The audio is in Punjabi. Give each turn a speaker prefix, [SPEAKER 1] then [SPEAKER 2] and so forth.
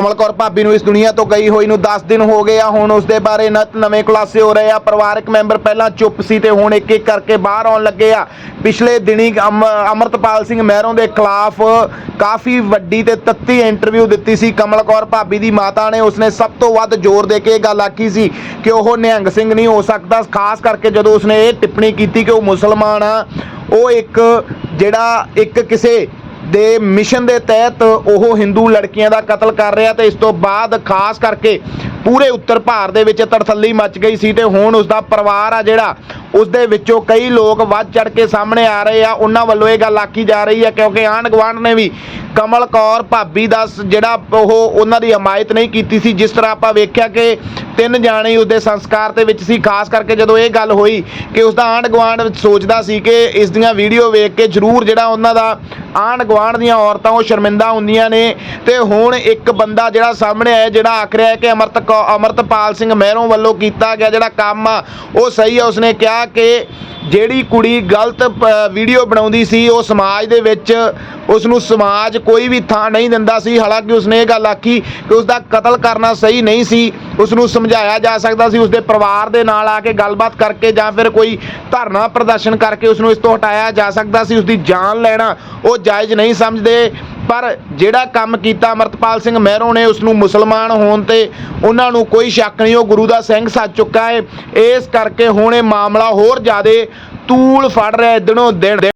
[SPEAKER 1] ਕਮਲ ਕੌਰ ਭਾਬੀ ਨੂੰ ਇਸ ਦੁਨੀਆ ਤੋਂ ਗਈ ਹੋਈ ਨੂੰ 10 ਦਿਨ ਹੋ ਗਏ ਆ, ਹੁਣ ਉਸ ਦੇ ਬਾਰੇ ਨਵੇਂ ਖੁਲਾਸੇ ਹੋ ਰਹੇ ਆ। ਪਰਿਵਾਰਕ ਮੈਂਬਰ ਪਹਿਲਾਂ ਚੁੱਪ ਸੀ ਤੇ ਹੁਣ ਇੱਕ ਇੱਕ ਕਰਕੇ ਬਾਹਰ ਆਉਣ ਲੱਗੇ ਆ। ਪਿਛਲੇ ਦਿਨੀ ਅਮ- ਅਮਰਤਪਾਲ ਸਿੰਘ ਮਹਿਰੋਂ ਦੇ ਖਿਲਾਫ ਕਾਫੀ ਵੱਡੀ ਤੇ ਤੱਤੀ ਇੰਟਰਵਿਊ ਦਿੱਤੀ ਸੀ। ਕਮਲ ਕੌਰ ਭਾਬੀ ਦੀ ਮਾਤਾ ਨੇ ਉਸਨੇ ਸਭ ਤੋਂ ਵੱਧ ਜ਼ੋਰ ਦੇ ਕੇ ਇਹ ਗੱਲ ਆਖੀ ਸੀ ਕਿ ਉਹ ਨਿਹੰਗ ਸਿੰਘ ਨਹੀਂ ਹੋ ਸਕਦਾ। ਖਾਸ ਕਰਕੇ ਜਦੋਂ ਉਸਨੇ ਇਹ ਟਿੱਪਣੀ ਕੀਤੀ ਕਿ ਉਹ ਮੁਸਲਮਾਨ ਆ, ਉਹ ਇੱਕ ਜਿਹੜਾ ਇੱਕ ਕਿਸੇ ਦੇ ਮਿਸ਼ਨ ਦੇ ਤਹਿਤ ਉਹ ਹਿੰਦੂ ਲੜਕੀਆਂ ਦਾ ਕਤਲ ਕਰ ਰਿਹਾ ਤੇ ਇਸ ਤੋਂ ਬਾਅਦ ਖਾਸ ਕਰਕੇ ਪੂਰੇ ਉੱਤਰ ਭਾਰਤ ਦੇ ਵਿੱਚ ਤੜਥੱਲੀ ਮਚ ਗਈ ਸੀ ਤੇ ਹੁਣ ਉਸ ਦਾ ਪਰਿਵਾਰ ਆ ਜਿਹੜਾ ਉਸ ਦੇ ਵਿੱਚੋਂ ਕਈ ਲੋਕ ਵੱਧ ਚੜ ਕੇ ਸਾਹਮਣੇ ਆ ਰਹੇ ਆ। ਉਹਨਾਂ ਵੱਲੋਂ ਇਹ ਗੱਲ ਆਖੀ ਜਾ ਰਹੀ ਹੈ ਕਿਉਂਕਿ ਆਂਢ ਗੁਆਂਢ ਨੇ ਵੀ ਕਮਲ ਕੌਰ ਭਾਬੀ ਦਾ ਸ- ਜਿਹੜਾ ਉਹ ਉਹਨਾਂ ਦੀ ਹਮਾਇਤ ਨਹੀਂ ਕੀਤੀ ਸੀ। ਜਿਸ ਤਰ੍ਹਾਂ ਆਪਾਂ ਵੇਖਿਆ ਕਿ ਤਿੰਨ ਜਾਣੇ ਉਹਦੇ ਸੰਸਕਾਰ ਦੇ ਵਿੱਚ ਸੀ, ਖਾਸ ਕਰਕੇ ਜਦੋਂ ਇਹ ਗੱਲ ਹੋਈ ਕਿ ਉਸ ਦਾ ਆਂਢ ਗੁਆਂਢ ਵਿੱਚ ਸੋਚਦਾ ਸੀ ਕਿ ਇਸ ਦੀਆਂ ਵੀਡੀਓ ਵੇਖ ਕੇ ਜ਼ਰੂਰ ਜਿਹੜਾ ਉਹਨਾਂ ਦਾ ਆਂਢ ਗੁਆਂਢ ਦੀਆਂ ਔਰਤਾਂ ਉਹ ਸ਼ਰਮਿੰਦਾ ਹੁੰਦੀਆਂ ਨੇ ਤੇ ਹੁਣ ਇੱਕ ਬੰਦਾ ਜਿਹੜਾ ਸਾਹਮਣੇ ਆਇਆ, ਜਿਹੜਾ ਆਖ ਰਿਹਾ ਹੈ ਕਿ ਅਮਰਤ ਕੌ- ਅਮਰਤਪਾਲ ਸਿੰਘ ਮਹਿਰੋਂ ਵੱਲੋਂ ਕੀਤਾ ਗਿਆ ਜਿਹੜਾ ਕੰਮ ਆ, ਉਹ ਸਹੀ ਆ। ਉਸਨੇ ਕਿਹਾ ਕਿ ਜਿਹੜੀ ਕੁੜੀ ਗਲਤ ਵੀਡੀਓ ਬਣਾਉਂਦੀ ਸੀ, ਉਹ ਸਮਾਜ ਦੇ ਵਿੱਚ ਉਸ ਨੂੰ ਸਮਾਜ ਕੋਈ ਵੀ ਥਾਂ ਨਹੀਂ ਦਿੰਦਾ ਸੀ। ਹਾਲਾਂਕਿ ਉਸਨੇ ਇਹ ਗੱਲ ਆਖੀ ਕਿ ਉਸ ਦਾ ਕਤਲ ਕਰਨਾ ਸਹੀ ਨਹੀਂ ਸੀ। ਉਸ ਨੂੰ ਸਮਝਾਇਆ ਜਾ ਸਕਦਾ ਸੀ, ਉਸਦੇ ਪਰਿਵਾਰ ਦੇ ਨਾਲ ਆ ਕੇ ਗੱਲਬਾਤ ਕਰਕੇ ਜਾਂ ਫਿਰ ਕੋਈ ਧਰਨਾ ਪ੍ਰਦਰਸ਼ਨ ਕਰਕੇ ਉਸ ਨੂੰ ਇਸ ਤੋਂ ਹਟਾਇਆ ਜਾ ਸਕਦਾ ਸੀ ਉਸ ਦੀ ਜਾਨ ਲੈਣਾ ਉਹ ਜਾਇਜ਼ ਨਹੀਂ ਸਮਝਦੇ। ਪਰ ਜਿਹੜਾ ਕੰਮ ਕੀਤਾ ਅਮਰਤਪਾਲ ਸਿੰਘ ਮਹਿਰੋਂ ਨੇ ਉਸ ਨੂੰ ਮੁਸਲਮਾਨ ਹੋਣ ਤੇ ਉਹਨਾਂ ਨੂੰ ਕੋਈ ਸ਼ੱਕ ਨਹੀਂ, ਉਹ ਗੁਰੂ ਦਾ ਸਿੰਘ ਸੱਜ ਚੁੱਕਾ ਹੈ। ਇਸ ਕਰਕੇ ਹੁਣ ਇਹ ਮਾਮਲਾ ਹੋਰ ਜ਼ਿਆਦਾ ਤੂਲ ਫੜ ਰਿਹਾ ਦਿਨੋਂ ਦਿਨ।